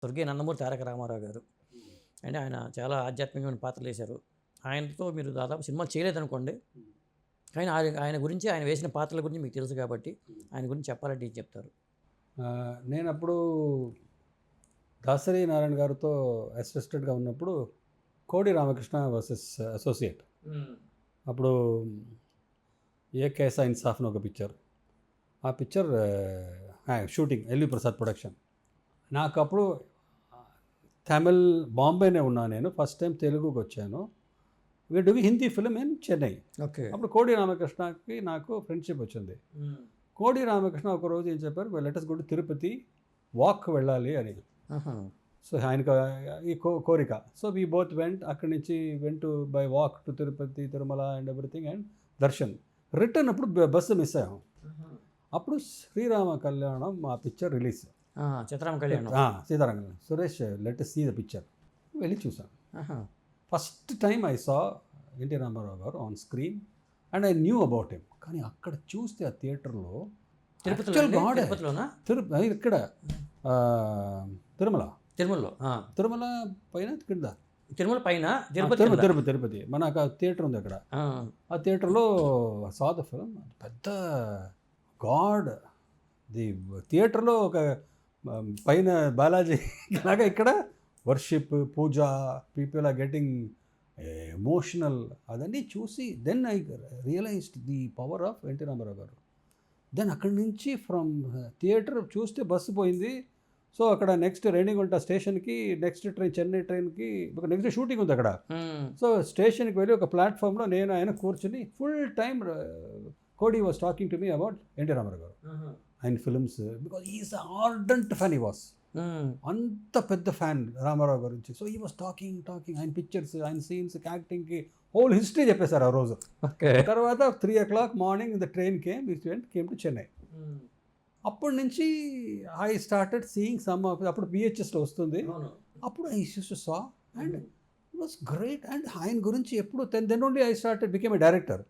స్వర్గీయ నందమూరి తారక రామారావు గారు. అంటే ఆయన చాలా ఆధ్యాత్మికమైన పాత్రలు వేశారు. ఆయనతో మీరు దాదాపు సినిమాలు చేయలేదనుకోండి. కానీ ఆయన ఆయన గురించి ఆయన వేసిన పాత్రల గురించి మీకు తెలుసు కాబట్టి ఆయన గురించి చెప్పాలంటే ఏం చెప్తారు? నేను అప్పుడు దాసరి నారాయణ గారితో అసిస్టెంట్గా ఉన్నప్పుడు కోడి రామకృష్ణ వర్సెస్ అసోసియేట్. అప్పుడు ఏ కేసా ఇన్సాఫ్ అని ఒక పిక్చర్. ఆ picture shooting LV Prasad production. నాకు అప్పుడు తమిళ్ బాంబేనే ఉన్నా నేను. ఫస్ట్ టైం తెలుగుకి వచ్చాను. We do Hindi film in Chennai okay. అప్పుడు కోడి రామకృష్ణకి నాకు ఫ్రెండ్షిప్ వచ్చింది. కోడి రామకృష్ణ ఒక రోజు ఏం చెప్పారు? లెటర్స్ గుడ్ తిరుపతి వాక్ వెళ్ళాలి అని. సో ఆయనకు ఈ కో కోరిక. సో వీ బోత్ వెంట్ అక్కడి నుంచి went by walk to Tirupati Tirumala and everything and darshan return అప్పుడు బస్సు మిస్ అయ్యాం. అప్పుడు శ్రీరామ కళ్యాణం మా picture release చిత్రామ Kalyanam Sitarama Suresh let see the picture వెళ్ళి చూసాను. First time I saw NT Rama Rao garu on screen and I knew about him కానీ అక్కడ చూస్తే ఆ థియేటర్లో తిరుపతిలో Actual అండి? God. తిరుపతిలోనా తిరు ఇక్కడ తిరుమల తిరుమలలో. తిరుమల పైన కింద తిరుమల పైన తిరుపతి తిరుపతి. తిరుపతి తిరుపతి మనకు ఆ థియేటర్ ఉంది అక్కడ ఆ. థియేటర్లో సా ద ఫిల్మ్ పెద్ద గాడ్ ది థియేటర్లో ఒక పైన బాలాజీ లాగా ఇక్కడ worship puja people are getting emotional అదన్నీ చూసి then I realized the power of NT Rama Rao garu. Then అక్కడి నుంచి ఫ్రమ్ థియేటర్ చూస్తే బస్సు పోయింది. సో అక్కడ నెక్స్ట్ రేణిగుంట స్టేషన్కి నెక్స్ట్ ట్రైన్ చెన్నై ట్రైన్కి నెక్స్ట్ షూటింగ్ ఉంది అక్కడ. సో స్టేషన్కి వెళ్ళి ఒక ప్లాట్ఫామ్లో నేను ఆయన కూర్చుని full time Kodi was talking to me about NT Rama Rao garu. ఆయన films because is ardent fan he was. అంత పెద్ద ఫ్యాన్ రామారావు గురించి so he was talking talking ఆయన పిక్చర్స్ ఆయన సీన్స్ యాక్టింగ్కి హోల్ హిస్టరీ చెప్పేశారు ఆ రోజు. తర్వాత three o'clock morning the train came he student came to Chennai అప్పటి నుంచి ఐ స్టార్టెడ్ సీయింగ్ సమ్ అప్పుడు పిహెచ్ఎస్లో వస్తుంది. అప్పుడు I saw and was great and ఆయన గురించి ఎప్పుడు then then only I started became a director.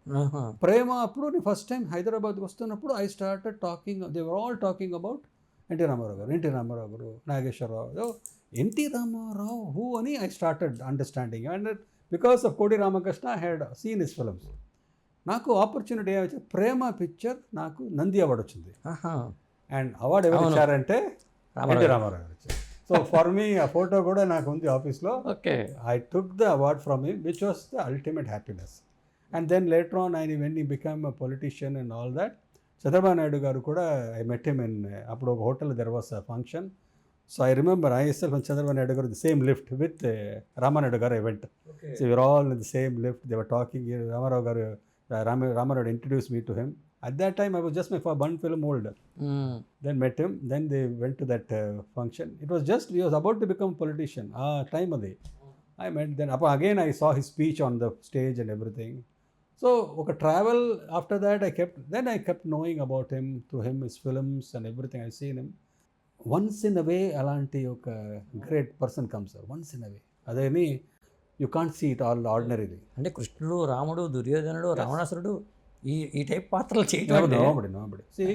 Prema అప్పుడు నేను ఫస్ట్ టైం హైదరాబాద్కి వస్తున్నప్పుడు I started talking they were all talking about NT Rama Rao garu NT Rama Rao garu Nageswara Rao NT Rama Rao who అని I started understanding and because of Kodi Ramakrishna had seen his films నాకు opportunity ఏమైతే Prema picture నాకు Nandi award వచ్చింది. And award ఎవరు. ఇచ్చారంటే Ramarao NT Rama Rao గారు ఇచ్చారు. So for me ఆ ఫోటో కూడా నాకు ఉంది ఆఫీస్లో okay I took the award from him, which was the ultimate happiness. And then later on, I, when he became a politician and all that, Chandrababu Naidu garu కూడా I met him in అప్పుడు ఒక hotel there was a function so I remember I self Chandrababu Naidu garu the same lift with Rama Naidu garu event. So we're all in the same lift they were talking Rama Rao garu Rama Ramarao introduce me to him at that time I was just my for one film old um. then met him then they went to that uh, function it was just he was about to become politician ah time of the i met then up again i saw his speech on the stage and everything so okay travel after that i kept then i kept knowing about him through him his films and everything i've seen him once in a way అలాంటి ఒక great person comes once in a way అదేమి you can't see it all ordinarily. అంటే కృష్ణుడు రాముడు దుర్యోధనుడు రావణాసురుడు ఈ ఈ టైప్ పాత్రలు చేయడం అంటే nobody, nobody. See,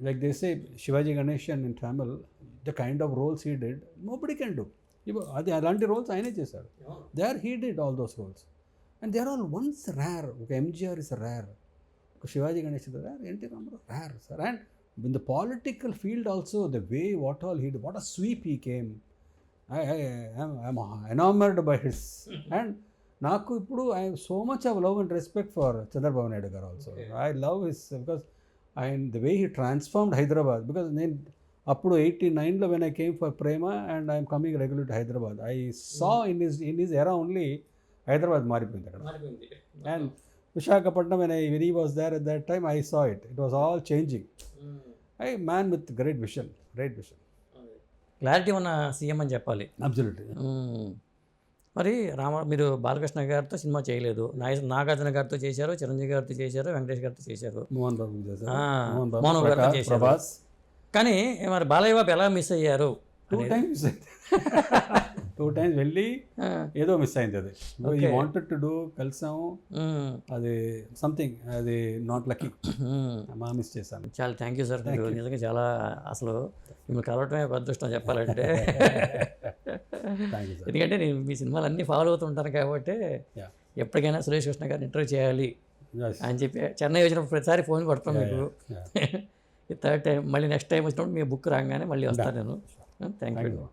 like they say, Shivaji Ganeshan in Tamil, the kind of roles he did, nobody can do. ఇవ- అది అలాంటి రోల్స్ ఆయనే చేశాడు. They are he did all those roles and they are all once rare ఒక MGR is rare ఒక Sivaji Ganesh rare NT Rama Rao rare sir and in the political field also the way what all he what a sweep he came I I'm enamoured by his and నాకు ఇప్పుడు I so much of love and respect for Chandrababu Naidu garu also. I love his because and the way he transformed Hyderabad because నేను అప్పుడు eighty నైన్లో when I came for Prema and I'm coming regular to Hyderabad I saw in is in is era only Hyderabad మారిపోయింది అక్కడ. And Visakhapatnam when I he was there at that time I saw it it was all changing I man with great vision great vision clarity ఉన్న CM అని చెప్పాలి. Absolutely. Um. మరి రామ మీరు బాలకృష్ణ గారితో cinema చేయలేదు. నాగ నాగార్జున గారితో చేశారు చిరంజీవి గారితో చేశారు వెంకటేష్ గారితో చేశారు. మోహన్ బాబు చేశారు. కానీ మరి బాలయ్య బాబు ఎలా మిస్ అయ్యారు? టూ టైమ్స్ టూ టైమ్స్ వెళ్ళి ఏదో మిస్ అయింది అది. ఈ. వాంటెడ్ టు డూ కలిసాము. అది సంథింగ్ అది నాట్ లక్కీ మా మిస్ చేశాను. చాలా థ్యాంక్ యూ సార్ నిజంగా చాలా అసలు మిమ్మల్ని కలవటమే అదృష్టం చెప్పాలంటే. ఎందుకంటే నేను మీ సినిమాలు అన్నీ ఫాలో అవుతుంటాను కాబట్టి. ఎప్పటికైనా సురేష్ కృష్ణ గారిని ఇంటర్వ్యూ చేయాలి అని చెప్పి చెన్నై వచ్చినప్పుడు ప్రతిసారి ఫోన్ కొడతాం మీకు. థర్డ్ టైం మళ్ళీ నెక్స్ట్ టైం వచ్చినప్పుడు మీ బుక్ రాగానే మళ్ళీ వస్తాను నేను. Thank you